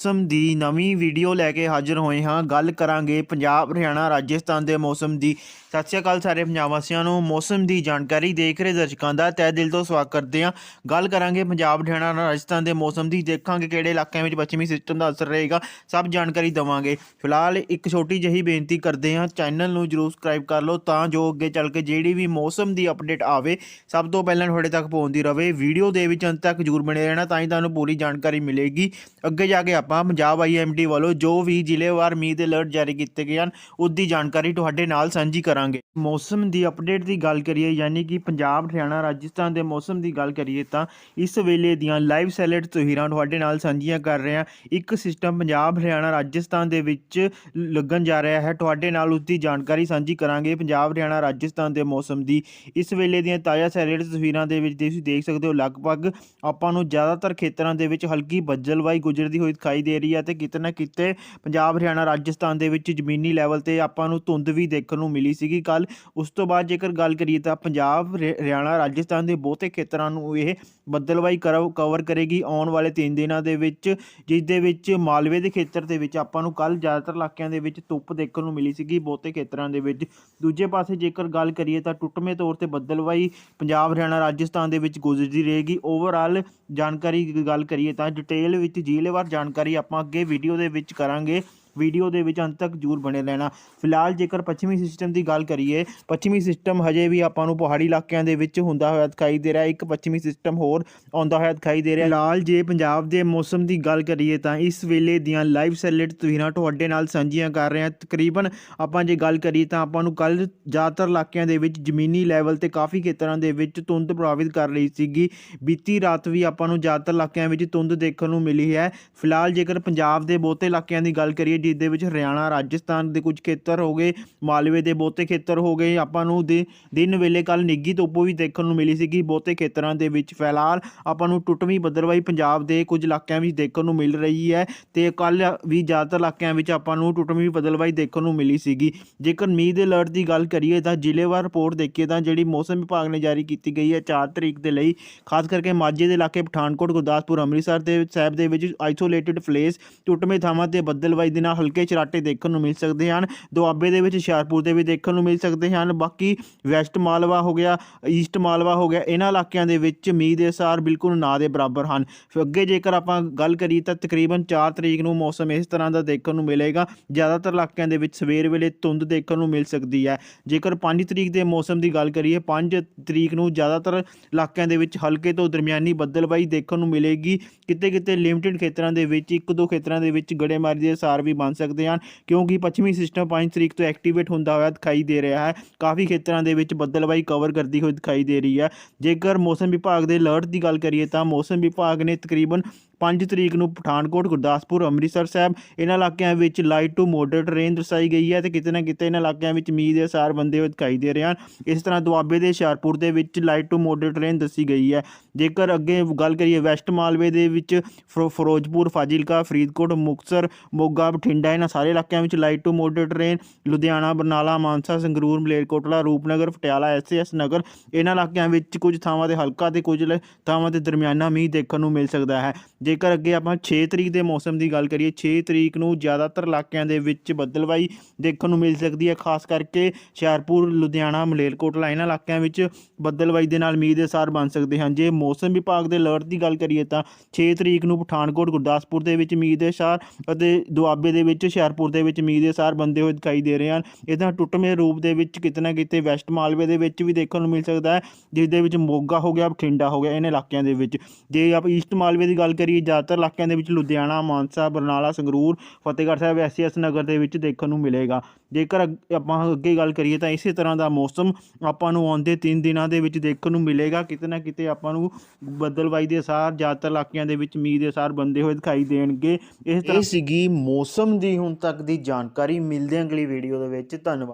ਮੌਸਮ ਦੀ ਨਵੀਂ ਵੀਡੀਓ ਲੈ ਕੇ ਹਾਜ਼ਰ ਹੋਏ ਹਾਂ। ਗੱਲ ਕਰਾਂਗੇ ਪੰਜਾਬ, ਹਰਿਆਣਾ, ਰਾਜਸਥਾਨ ਦੇ ਮੌਸਮ ਦੀ। ਸਤਿ ਸ਼੍ਰੀ ਅਕਾਲ ਸਾਰੇ ਪੰਜਾਬ ਵਾਸੀਆਂ ਨੂੰ। ਮੌਸਮ ਦੀ ਜਾਣਕਾਰੀ ਦੇਖ ਰਹੇ ਦਰਸ਼ਕਾਂ ਦਾ ਤਹਿ ਦਿਲ ਤੋਂ ਸਵਾਗਤ ਕਰਦੇ ਹਾਂ। ਗੱਲ ਕਰਾਂਗੇ ਪੰਜਾਬ, ਹਰਿਆਣਾ, ਰਾਜਸਥਾਨ ਦੇ ਮੌਸਮ ਦੀ। ਦੇਖਾਂਗੇ ਕਿਹੜੇ ਇਲਾਕਿਆਂ ਵਿੱਚ ਪੱਛਮੀ ਸਿਸਟਮ ਦਾ ਅਸਰ ਰਹੇਗਾ। ਸਭ ਜਾਣਕਾਰੀ ਦਵਾਂਗੇ। ਫਿਲਹਾਲ ਇੱਕ ਛੋਟੀ ਜਿਹੀ ਬੇਨਤੀ ਕਰਦੇ ਹਾਂ। ਚੈਨਲ ਨੂੰ ਜਰੂਰ ਸਬਸਕ੍ਰਾਈਬ ਕਰ ਲਓ ਤਾਂ ਜੋ ਅੱਗੇ ਚੱਲ ਕੇ ਜਿਹੜੀ ਵੀ ਮੌਸਮ ਦੀ ਅਪਡੇਟ ਆਵੇ, ਸਭ ਤੋਂ ਪਹਿਲਾਂ ਤੁਹਾਡੇ ਤੱਕ ਪਹੁੰਚਦੀ ਰਹੇ ਵੀਡੀਓ ਦੇ ਵਿੱਚ ਅੰਤ ਤੱਕ ਜਰੂਰ ਬਣੇ ਰਹਿਣਾ ਤਾਂ ਹੀ ਤੁਹਾਨੂੰ ਪੂਰੀ ਜਾਣਕਾਰੀ ਮਿਲੇਗੀ। ਅੱਗੇ ਜਾ ਕੇ ਆਪਾਂ ਪੰਜਾਬ ਆਈਐਮਡੀ ਵੱਲੋਂ ਜੋ ਵੀ ਜ਼ਿਲ੍ਹੇਵਾਰ ਮੀਂਹ ਦੇ ਅਲਰਟ ਜਾਰੀ ਕੀਤੇ ਗਏ ਹਨ ਉਸ ਦੀ ਜਾਣਕਾਰੀ ਤੁਹਾਡੇ ਨਾਲ ਸਾਂਝੀ ਕਰਾਂਗੇ। ਮੌਸਮ ਦੀ ਅਪਡੇਟ ਦੀ ਗੱਲ ਕਰੀਏ, ਯਾਨੀ ਕਿ ਪੰਜਾਬ, ਹਰਿਆਣਾ, ਰਾਜਸਥਾਨ ਦੇ ਮੌਸਮ ਦੀ ਗੱਲ ਕਰੀਏ ਤਾਂ ਇਸ ਵੇਲੇ ਦੀਆਂ ਲਾਈਵ ਸੈਲਟ ਤਸਵੀਰਾਂ ਤੁਹਾਡੇ ਨਾਲ ਸਾਂਝੀਆਂ ਕਰ ਰਹੇ ਹਾਂ। ਇੱਕ ਸਿਸਟਮ ਪੰਜਾਬ, ਹਰਿਆਣਾ, ਰਾਜਸਥਾਨ ਦੇ ਵਿੱਚ ਲੱਗਣ ਜਾ ਰਿਹਾ ਹੈ। ਤੁਹਾਡੇ ਨਾਲ ਉਸ ਦੀ ਜਾਣਕਾਰੀ ਸਾਂਝੀ ਕਰਾਂਗੇ ਪੰਜਾਬ, ਹਰਿਆਣਾ, ਰਾਜਸਥਾਨ ਦੇ ਮੌਸਮ ਦੀ। ਇਸ ਵੇਲੇ ਦੀਆਂ ਤਾਜ਼ਾ ਸੈਲਟ ਤਸਵੀਰਾਂ ਦੇ ਵਿੱਚ ਤੁਸੀਂ ਦੇਖ ਸਕਦੇ ਹੋ, ਲਗਭਗ ਆਪਾਂ ਨੂੰ ਜ਼ਿਆਦਾਤਰ ਖੇਤਰਾਂ ਦੇ ਵਿੱਚ ਹਲਕੀ ਬੱਦਲਵਾਈ ਗੁਜਰਦੀ ਹੋਈ ਦਿਖਾਈ ਦੇ ਰਹੀ ਹੈ ਤੇ ਕਿਤੇ ਨਾ ਕਿਤੇ ਪੰਜਾਬ, ਹਰਿਆਣਾ, ਰਾਜਸਥਾਨ ਦੇ ਵਿੱਚ ਜ਼ਮੀਨੀ ਲੈਵਲ ਤੇ ਆਪਾਂ ਨੂੰ ਧੁੰਦ ਵੀ ਦੇਖਣ ਨੂੰ ਮਿਲੀ ਸੀਗੀ। ਕੱਲ ਉਸ ਤੋਂ ਬਾਅਦ ਜੇਕਰ ਗੱਲ ਕਰੀਏ ਤਾਂ ਪੰਜਾਬ ਹਰਿਆਣਾ, ਰਾਜਸਥਾਨ ਦੇ ਬਹੁਤੇ ਖੇਤਰਾਂ ਨੂੰ ਇਹ ਬੱਦਲਵਾਈ ਕਵਰ ਕਰੇਗੀ। ਆਉਣ ਵਾਲੇ 3 ਦਿਨਾਂ ਦੇ ਵਿੱਚ ਜਿਸ ਦੇ ਵਿੱਚ ਮਾਲਵੇ ਦੇ ਖੇਤਰ ਦੇ ਵਿੱਚ ਆਪਾਂ ਨੂੰ ਕੱਲ ਜ਼ਿਆਦਾਤਰ ਇਲਾਕਿਆਂ ਦੇ ਵਿੱਚ ਧੁੱਪ ਦੇਖਣ ਨੂੰ ਮਿਲੀ ਸੀਗੀ ਬਹੁਤੇ ਖੇਤਰਾਂ ਦੇ ਵਿੱਚ। ਦੂਜੇ ਪਾਸੇ ਜੇਕਰ ਗੱਲ ਕਰੀਏ ਤਾਂ ਟੁੱਟਵੇਂ ਤੌਰ ਤੇ ਬੱਦਲਵਾਈ ਪੰਜਾਬ, ਹਰਿਆਣਾ, ਰਾਜਸਥਾਨ ਦੇ ਵਿੱਚ ਗੁਜ਼ਰਦੀ ਰਹੇਗੀ। ਓਵਰਆਲ ਜਾਣਕਾਰੀ ਗੱਲ ਕਰੀਏ ਤਾਂ ਡਿਟੇਲ ਵਿੱਚ ਜ਼ਿਲ੍ਹੇਵਾਰ ਜਾਣਕਾਰੀ ਆਪਾਂ ਅੱਗੇ ਵੀਡੀਓ ਦੇ ਵਿੱਚ ਕਰਾਂਗੇ। ਵੀਡੀਓ ਦੇ ਵਿੱਚ ਅੰਤ ਤੱਕ ਜਰੂਰ ਬਣੇ ਰਹਿਣਾ। ਫਿਲਹਾਲ ਜੇਕਰ ਪੱਛਮੀ ਸਿਸਟਮ ਦੀ ਗੱਲ ਕਰੀਏ, ਪੱਛਮੀ ਸਿਸਟਮ ਹਜੇ ਵੀ ਆਪਾਂ ਨੂੰ ਪਹਾੜੀ ਇਲਾਕਿਆਂ ਦੇ ਵਿੱਚ ਹੁੰਦਾ ਹੋਇਆ ਦਿਖਾਈ ਦੇ ਰਿਹਾ। ਇੱਕ ਪੱਛਮੀ ਸਿਸਟਮ ਹੋਰ ਆਉਂਦਾ ਹੋਇਆ ਦਿਖਾਈ ਦੇ ਰਿਹਾ। ਫਿਲਹਾਲ ਜੇ ਪੰਜਾਬ ਦੇ ਮੌਸਮ ਦੀ ਗੱਲ ਕਰੀਏ ਤਾਂ ਇਸ ਵੇਲੇ ਦੀਆਂ ਲਾਈਵ ਸੈਲਟ ਤਸਵੀਰਾਂ ਤੁਹਾਡੇ ਨਾਲ ਸਾਂਝੀਆਂ ਕਰ ਰਹੇ ਹਾਂ। ਤਕਰੀਬਨ ਆਪਾਂ ਜੇ ਗੱਲ ਕਰੀਏ ਤਾਂ ਆਪਾਂ ਨੂੰ ਕੱਲ ਜ਼ਿਆਦਾਤਰ ਇਲਾਕਿਆਂ ਦੇ ਵਿੱਚ ਜ਼ਮੀਨੀ ਲੈਵਲ ਤੇ ਕਾਫੀ ਖੇਤਰਾਂ ਦੇ ਵਿੱਚ ਧੁੰਦ ਪ੍ਰਭਾਵਿਤ ਕਰ ਰਹੀ ਸੀਗੀ। ਬੀਤੀ ਰਾਤ ਵੀ ਆਪਾਂ ਨੂੰ ਜ਼ਿਆਦਾਤਰ ਇਲਾਕਿਆਂ ਵਿੱਚ ਧੁੰਦ ਦੇਖਣ ਨੂੰ ਮਿਲੀ ਹੈ। ਫਿਲਹਾਲ ਜੇਕਰ ਪੰਜਾਬ ਦੇ ਬਹੁਤੇ ਇਲਾਕਿਆਂ ਦੀ ਗੱਲ ਕਰੀਏ ਜਿਸ ਦੇ ਵਿੱਚ ਹਰਿਆਣਾ, ਰਾਜਸਥਾਨ ਦੇ ਕੁਝ ਖੇਤਰ ਹੋ ਗਏ, ਮਾਲਵੇ ਦੇ ਬਹੁਤੇ ਖੇਤਰ ਹੋ ਗਏ। ਆਪਾਂ ਨੂੰ ਦਿ- ਦਿਨ ਵੇਲੇ ਕੱਲ ਨਿੱਗੀ ਧੁੱਪ ਵੀ ਦੇਖਣ ਨੂੰ ਮਿਲੀ ਸੀਗੀ ਬਹੁਤੇ ਖੇਤਰਾਂ ਦੇ ਵਿੱਚ। ਫਿਲਹਾਲ ਆਪਾਂ ਨੂੰ ਟੁੱਟਵੀਂ ਬੱਦਲਵਾਈ ਪੰਜਾਬ ਦੇ ਕੁਝ ਇਲਾਕਿਆਂ ਵਿੱਚ ਦੇਖਣ ਨੂੰ ਮਿਲ ਰਹੀ ਹੈ ਤੇ ਕੱਲ ਵੀ ਜ਼ਿਆਦਾਤਰ ਇਲਾਕਿਆਂ ਵਿੱਚ ਆਪਾਂ ਨੂੰ ਟੁੱਟਵੀਂ ਬੱਦਲਵਾਈ ਦੇਖਣ ਨੂੰ ਮਿਲੀ ਸੀਗੀ। ਜੇਕਰ ਮੀਂਹ ਦੇ ਅਲਰਟ ਦੀ ਗੱਲ ਕਰੀਏ ਤਾਂ ਜ਼ਿਲ੍ਹੇਵਾਰ ਰਿਪੋਰਟ ਦੇਖੀਏ ਤਾਂ ਜਿਹੜੀ ਮੌਸਮ ਵਿਭਾਗ ਨੇ ਜਾਰੀ ਕੀਤੀ ਗਈ ਹੈ 4 ਤਰੀਕ ਦੇ ਲਈ, ਖਾਸ ਕਰਕੇ ਮਾਝੇ ਦੇ ਇਲਾਕੇ ਪਠਾਨਕੋਟ, ਗੁਰਦਾਸਪੁਰ, ਅੰਮ੍ਰਿਤਸਰ ਦੇ ਸਾਹਿਬ ਦੇ ਵਿੱਚ ਆਈਸੋਲੇਟਿਡ ਪਲੇਸ ਟੁੱਟਵੇਂ ਥਾਵਾਂ ਤੇ ਬੱਦਲਵਾਈ ਦੇ ਨਾਲ ਹਲਕੇ ਚਰਾਟੇ ਦੇਖਣ ਨੂੰ ਮਿਲ ਸਕਦੇ ਹਨ। ਦੁਆਬੇ ਦੇ ਵਿੱਚ ਹੁਸ਼ਿਆਰਪੁਰ ਦੇ ਵੀ ਦੇਖਣ ਨੂੰ ਮਿਲ ਸਕਦੇ ਹਨ। ਬਾਕੀ ਵੈਸਟ ਮਾਲਵਾ ਹੋ ਗਿਆ, ਈਸਟ ਮਾਲਵਾ ਹੋ ਗਿਆ, ਇਹਨਾਂ ਇਲਾਕਿਆਂ ਦੇ ਵਿੱਚ ਮੀਂਹ ਦੇ ਅਸਾਰ ਬਿਲਕੁਲ ਨਾ ਦੇ ਬਰਾਬਰ ਹਨ। ਅੱਗੇ ਜੇਕਰ ਆਪਾਂ ਗੱਲ ਕਰੀਏ ਤਾਂ ਤਕਰੀਬਨ 4 ਤਰੀਕ ਨੂੰ ਮੌਸਮ ਇਸ ਤਰ੍ਹਾਂ ਦਾ ਦੇਖਣ ਨੂੰ ਮਿਲੇਗਾ। ਜ਼ਿਆਦਾਤਰ ਇਲਾਕਿਆਂ ਦੇ ਵਿੱਚ ਸਵੇਰ ਵੇਲੇ ਧੁੰਦ ਦੇਖਣ ਨੂੰ ਮਿਲ ਸਕਦੀ ਹੈ। ਜੇਕਰ 5 ਤਰੀਕ ਦੇ ਮੌਸਮ ਦੀ ਗੱਲ ਕਰੀਏ 5 ਤਰੀਕ ਨੂੰ ਜ਼ਿਆਦਾਤਰ ਇਲਾਕਿਆਂ ਦੇ ਵਿੱਚ ਹਲਕੇ ਤੋਂ ਦਰਮਿਆਨੀ ਬੱਦਲਬਾਈ ਦੇਖਣ ਨੂੰ ਮਿਲੇਗੀ। ਕਿਤੇ ਕਿਤੇ ਲਿਮਟਿਡ ਖੇਤਰਾਂ ਦੇ ਵਿੱਚ ਇੱਕ ਦੋ ਖੇਤਰਾਂ ਦੇ ਵਿੱਚ ਗੜੇਮਾਰੀ ਦੇ ਅਸਾਰ ਵੀ ਬਣ ਸਕਦੇ ਹਨ, ਕਿਉਂਕਿ ਪੱਛਮੀ ਸਿਸਟਮ 5 ਤਰੀਕ ਤੋਂ ਐਕਟੀਵੇਟ ਹੁੰਦਾ ਹੋਇਆ ਦਿਖਾਈ ਦੇ ਰਿਹਾ ਹੈ। ਕਾਫੀ ਖੇਤਰਾਂ ਦੇ ਵਿੱਚ ਬੱਦਲਬਾਈ ਕਵਰ ਕਰਦੀ ਹੋਈ ਦਿਖਾਈ ਦੇ ਰਹੀ ਹੈ। ਜੇਕਰ ਮੌਸਮ ਵਿਭਾਗ ਦੇ ਅਲਰਟ ਦੀ ਗੱਲ ਕਰੀਏ ਤਾਂ ਮੌਸਮ ਵਿਭਾਗ ਨੇ ਤਕਰੀਬਨ 5 ਤਰੀਕ ਨੂੰ ਪਠਾਨਕੋਟ, ਗੁਰਦਾਸਪੁਰ, ਅੰਮ੍ਰਿਤਸਰ ਸਾਹਿਬ, ਇਹਨਾਂ ਇਲਾਕਿਆਂ ਵਿੱਚ ਲਾਈਟ ਟੂ ਮੋਡਰੇਟ ਰੇਨ ਦਰਸਾਈ ਗਈ ਹੈ ਤੇ ਕਿਤੇ ਨਾ ਕਿਤੇ ਇਹਨਾਂ ਇਲਾਕਿਆਂ ਵਿੱਚ ਮੀਂਹ ਦੇ ਅਸਾਰ ਬੰਦੇ ਹੋਏ ਦਿਖਾਈ ਦੇ ਰਹੇ ਹਨ। ਇਸ ਤਰ੍ਹਾਂ ਦੁਆਬੇ ਦੇ ਹੁਸ਼ਿਆਰਪੁਰ ਦੇ ਵਿੱਚ ਲਾਈਟ ਟੂ ਮੋਡਰੇਟ ਰੇਨ ਦੱਸੀ ਗਈ ਹੈ। ਜੇਕਰ ਅੱਗੇ ਗੱਲ ਕਰੀਏ ਵੈਸਟ ਮਾਲਵੇ ਦੇ ਵਿੱਚ, ਫਿਰੋ- ਫਿਰੋਜ਼ਪੁਰ, ਫਾਜ਼ਿਲਕਾ, ਫਰੀਦਕੋਟ, ਮੁਕਤਸਰ, ਮੋਗਾ, ਬਠਿੰਡਾ, ਇਹਨਾਂ ਸਾਰੇ ਇਲਾਕਿਆਂ ਵਿੱਚ light to moderate rain Ludhiana, Barnala, Mansa, Sangrur, Malerkotla, Rupnagar, Patiala SS Nagar, ਇਹਨਾਂ ਇਲਾਕਿਆਂ ਵਿੱਚ ਕੁਝ ਥਾਵਾਂ ਤੇ ਹਲਕਾ ਤੇ ਕੁਝ ਲ- ਥਾਵਾਂ ਤੇ ਦਰਮਿਆਨਾ ਮੀਂਹ ਦੇਖਣ ਨੂੰ ਮਿਲ ਸਕਦਾ ਹੈ। ਜੇਕਰ ਅੱਗੇ ਆਪਾਂ 6 ਤਰੀਕ ਦੇ ਮੌਸਮ ਦੀ ਗੱਲ ਕਰੀਏ 6 ਤਰੀਕ ਨੂੰ ਜ਼ਿਆਦਾਤਰ ਇਲਾਕਿਆਂ ਦੇ ਵਿੱਚ ਬੱਦਲਵਾਈ ਦੇਖਣ ਨੂੰ ਮਿਲ ਸਕਦੀ ਹੈ, ਖਾਸ ਕਰਕੇ ਹੁਸ਼ਿਆਰਪੁਰ, ਲੁਧਿਆਣਾ ਮਲੇਰਕੋਟਲਾ ਇਹਨਾਂ ਇਲਾਕਿਆਂ ਵਿੱਚ ਬੱਦਲਵਾਈ ਦੇ ਨਾਲ ਮੀਂਹ ਦੇ ਅਸਾਰ ਬਣ ਸਕਦੇ ਹਨ। ਜੇ ਮੌਸਮ ਵਿਭਾਗ ਦੇ ਅਲਰਟ ਦੀ ਗੱਲ ਕਰੀਏ ਤਾਂ 6 ਤਰੀਕ ਨੂੰ ਪਠਾਨਕੋਟ, ਗੁਰਦਾਸਪੁਰ ਦੇ ਵਿੱਚ ਮੀਂਹ ਦੇ ਅਸਾਰ ਅਤੇ ਦੁਆਬੇ ਦੇ ਵਿੱਚ, ਹੁਸ਼ਿਆਰਪੁਰ ਦੇ ਵਿੱਚ ਮੀਂਹ ਦੇ ਸਾਰ ਬੰਦੇ ਹੋਏ ਦਿਖਾਈ ਦੇ ਰਹੇ ਹਨ। ਇਹਦਾ ਟੁੱਟਵੇਂ ਰੂਪ ਦੇ ਵਿੱਚ ਕਿਤੇ ਨਾ ਕਿਤੇ ਵੈਸਟ ਮਾਲਵੇ ਦੇ ਵਿੱਚ ਵੀ ਦੇਖਣ ਨੂੰ ਮਿਲ ਸਕਦਾ ਹੈ, ਜਿਸ ਦੇ ਵਿੱਚ ਮੋਗਾ ਹੋ ਗਿਆ, ਬਠਿੰਡਾ ਹੋ ਗਿਆ ਇਹਨਾਂ ਇਲਾਕਿਆਂ ਦੇ ਵਿੱਚ। ਜੇ ਆਪਾਂ ਈਸਟ ਮਾਲਵੇ ਦੀ ਗੱਲ ਕਰੀਏ ਕਿ ਜ਼ਿਆਦਾਤਰ ਇਲਾਕਿਆਂ ਦੇ ਵਿੱਚ ਲੁਧਿਆਣਾ, ਮਾਨਸਾ, ਬਰਨਾਲਾ, ਸੰਗਰੂਰ, ਫਤਿਹਗੜ੍ਹ ਸਾਹਿਬ ਐਸਐਸ ਨਗਰ ਦੇ ਵਿੱਚ ਦੇਖਣ ਨੂੰ ਮਿਲੇਗਾ। ਜੇਕਰ ਅੱਗ- ਆਪਾਂ ਅੱਗੇ ਗੱਲ ਕਰੀਏ ਤਾਂ ਇਸੇ ਤਰ੍ਹਾਂ ਦਾ ਮੌਸਮ ਆਪਾਂ ਨੂੰ ਆਉਂਦੇ 3 ਦਿਨਾਂ ਦੇ ਵਿੱਚ ਦੇਖਣ ਨੂੰ ਮਿਲੇਗਾ। ਕਿਤੇ ਨਾ ਕਿਤੇ ਆਪਾਂ ਨੂੰ ਬੱਦਲਵਾਈ ਦੇ ਅਸਾਰ ਜ਼ਿਆਦਾਤਰ ਇਲਾਕਿਆਂ ਦੇ ਵਿੱਚ ਮੀਂਹ ਦੇ ਅਸਾਰ ਬੰਦੇ ਹੋਏ ਦਿਖਾਈ ਦੇਣਗੇ। ਇਸ ਤਰ੍ਹਾਂ ਸੀਗੀ ਮੌਸਮ ਦੀ ਹੁਣ ਤੱਕ ਦੀ ਜਾਣਕਾਰੀ। ਮਿਲਦੇ ਅਗਲੀ ਵੀਡੀਓ ਦੇ ਵਿੱਚ। ਧੰਨਵਾਦ।